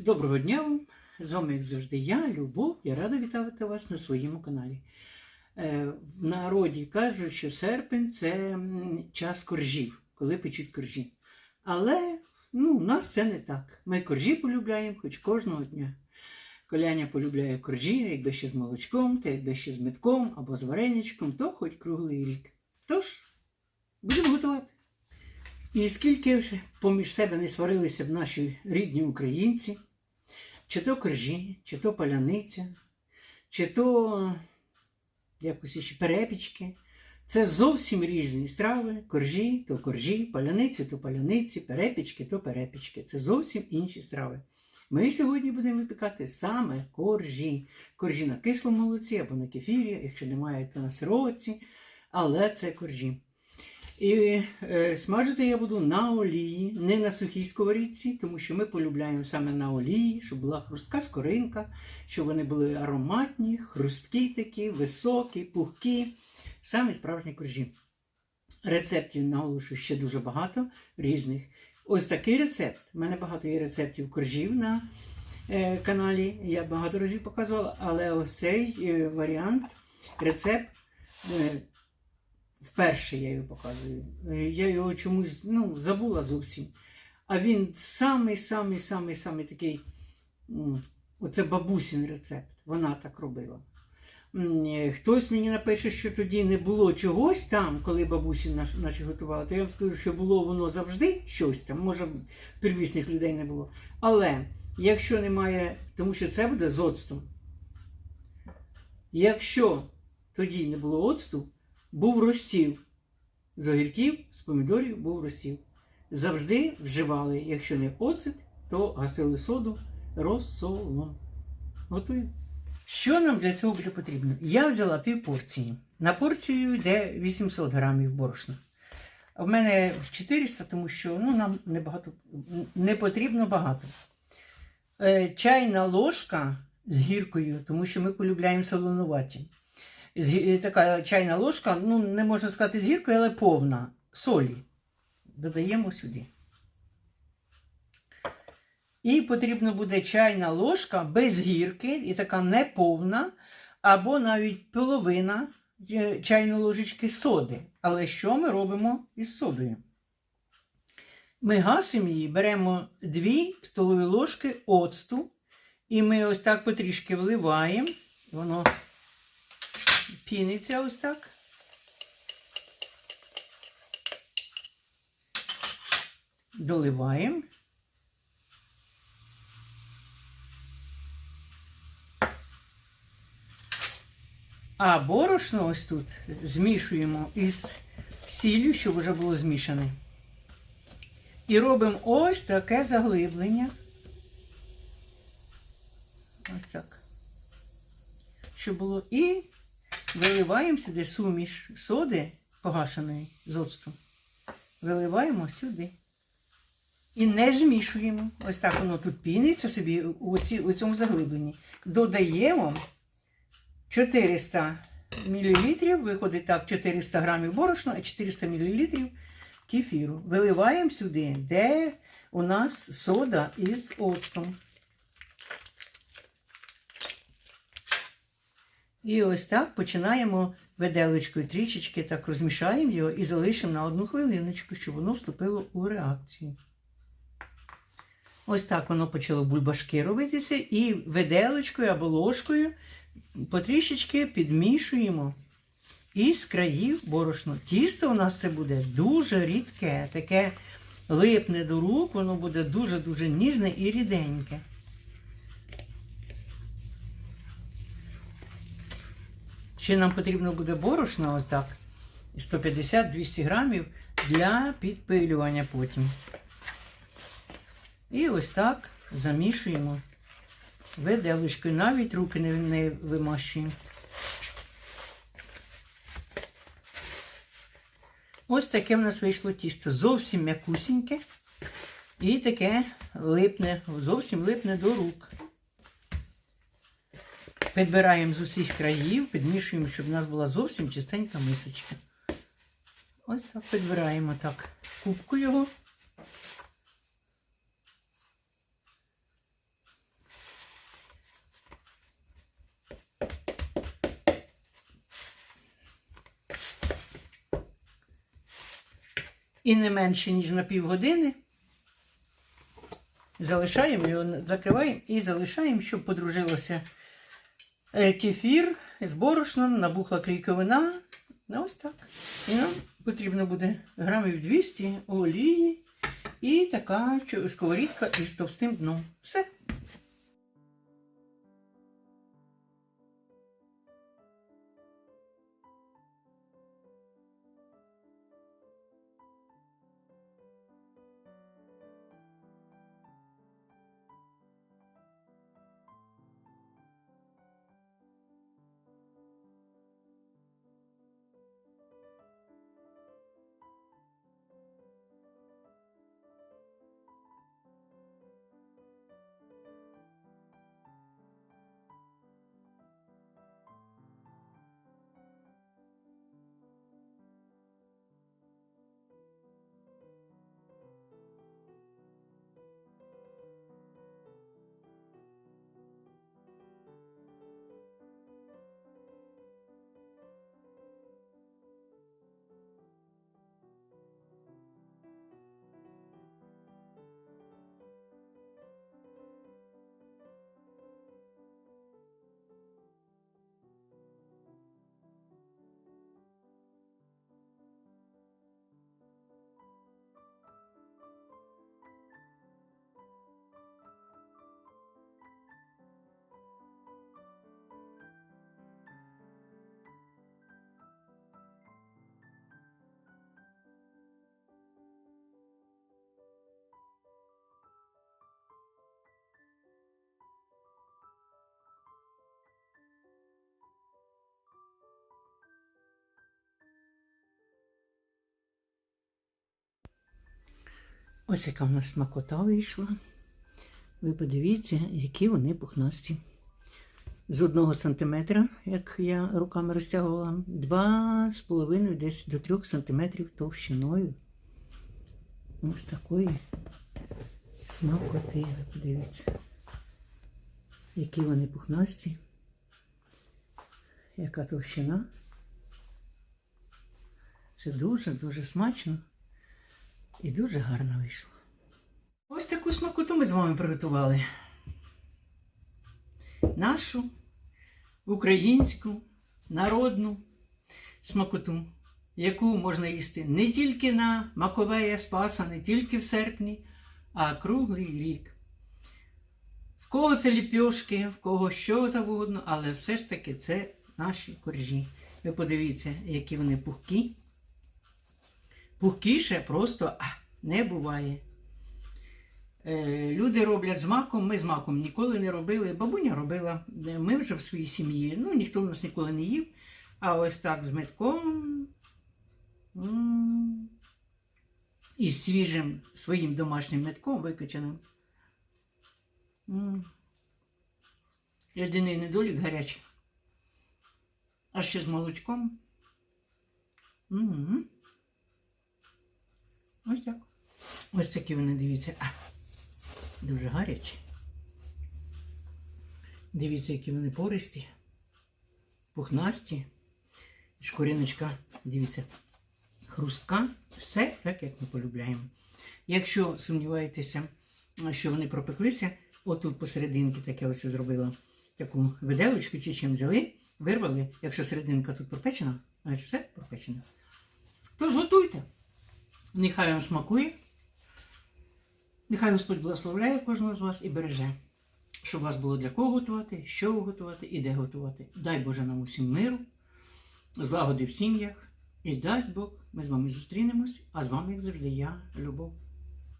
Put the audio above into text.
Доброго дня вам! З вами, як завжди, я, Любов. Я рада вітати вас на своєму каналі. Е, В народі кажуть, що серпень це час коржів, коли печуть коржі. Але ну, у нас це не так. Ми коржі полюбляємо хоч кожного дня. Коляня полюбляє коржі, якби ще з молочком, та якби ще з метком або з вареничком, то хоч круглий рік. Тож, будемо готувати. І скільки вже поміж себе не сварилися б наші рідні українці, чи то коржі, чи то паляниця, чи то якось ще перепічки. Це зовсім різні страви, коржі, то коржі, паляниці, то паляниці, перепічки, то перепічки. Це зовсім інші страви. Ми сьогодні будемо випікати саме коржі. Коржі на кислому молоці або на кефірі, якщо немає, то на сироватці, але це коржі. І е, смажити я буду на олії, не на сухій сковорідці, тому що ми полюбляємо саме на олії, щоб була хрустка скоринка, щоб вони були ароматні, хрусткі такі, високі, пухкі, самі справжні коржі. Рецептів наголошую ще дуже багато різних. Ось такий рецепт. У мене багато є рецептів коржів на е, каналі. Я багато разів показувала, але ось цей е, варіант, рецепт. Е, Вперше я його показую. Е, Я його чомусь ну, забула зовсім. А він самий, самий, самий, такий. Оце бабусін рецепт. Вона так робила. Е, Хтось мені напише, що тоді не було чогось там, коли бабусі наче готувала, то я вам скажу, що було воно завжди щось там. Може, первісних людей не було. Але якщо немає, тому що це буде з оцтом. Якщо тоді не було оцту, був розсіл. З огірків, з помідорів був розсіл. Завжди вживали, якщо не оцет, то гасили соду розсолом. Готуємо. Що нам для цього буде потрібно? Я взяла пів порції. На порцію йде 800 грамів борошна. А в мене 400, тому що ну, нам не, багато, не потрібно багато. Е, чайна ложка з гіркою, тому що ми полюбляємо солонуваті така чайна ложка, ну не можна сказати з гіркою, але повна солі. Додаємо сюди. І потрібно буде чайна ложка без гірки, і така неповна, або навіть половина е, чайної ложечки соди. Але що ми робимо із содою? Ми гасимо її, беремо 2 столові ложки оцту, і ми ось так потрішки вливаємо. Воно піниться ось так. Доливаємо. А борошно ось тут змішуємо із сіллю, щоб вже було змішане. І робимо ось таке заглиблення. Ось так. Щоб було і виливаємо сюди суміш соди погашеної з оцтом. Виливаємо сюди. І не змішуємо. Ось так воно тут піниться собі у, ці, у цьому заглибленні. Додаємо 400 мл, виходить так, 400 грамів борошна і 400 мл кефіру. Виливаємо сюди, де у нас сода із оцтом. І ось так починаємо виделочкою трішечки так розмішаємо його і залишимо на одну хвилиночку, щоб воно вступило у реакцію. Ось так воно почало бульбашки робитися, і виделочкою або ложкою потрішечки підмішуємо із країв борошно. Тісто у нас це буде дуже рідке, таке липне до рук, воно буде дуже-дуже ніжне і ріденьке. Ще нам потрібно буде борошно, ось так, 150-200 грамів для підпилювання потім. І ось так замішуємо виделочкою, навіть руки не, не вимащуємо. Ось таке в нас вийшло тісто. Зовсім м'якусіньке і таке липне, зовсім липне до рук. Підбираємо з усіх країв, підмішуємо, щоб у нас була зовсім чистенька мисочка. Ось так підбираємо так кубку його. І не менше, ніж на півгодини. Залишаємо його, закриваємо і залишаємо, щоб подружилося кефір з борошном, набухла клейковина. Ну, ось так. І нам потрібно буде грамів 200 олії і така сковорідка із товстим дном. Все. Ось яка в нас смакота вийшла. Ви подивіться, які вони пухнасті. З одного сантиметра, як я руками розтягувала, два з половиною десь до трьох сантиметрів товщиною. Ось такої смакоти. Ви подивіться. Які вони пухнасті. Яка товщина. Це дуже-дуже смачно. І дуже гарно вийшло. Ось таку смакоту ми з вами приготували. Нашу українську народну смакоту, яку можна їсти не тільки на Маковея Спаса, не тільки в серпні, а круглий рік. В кого це ліпьошки, в кого що завгодно, але все ж таки це наші коржі. Ви подивіться, які вони пухкі. Пухкіше просто не буває. Е, люди роблять з маком, ми з маком ніколи не робили. Бабуня робила. Е, Ми вже в своїй сім'ї. Ну, ніхто в нас ніколи не їв. А ось так з метком. І свіжим своїм домашнім метком викачаним. Єдиний недолік гарячий. А ще з молочком. М. Ось так. Ось такі вони, дивіться. А, дуже гарячі. Дивіться, які вони пористі, пухнасті. Шкуриночка, дивіться, хрустка. Все так, як ми полюбляємо. Якщо сумніваєтеся, що вони пропеклися, отут посерединки таке ось зробила таку виделочку чи чим взяли, вирвали. Якщо серединка тут пропечена, значить все пропечено. Тож готуйте. Нехай вам смакує. Нехай Господь благословляє кожного з вас і береже, щоб у вас було для кого готувати, що готувати і де готувати. Дай Боже нам усім миру, злагоди в сім'ях. І дасть Бог, ми з вами зустрінемось, а з вами, як завжди, я, Любов.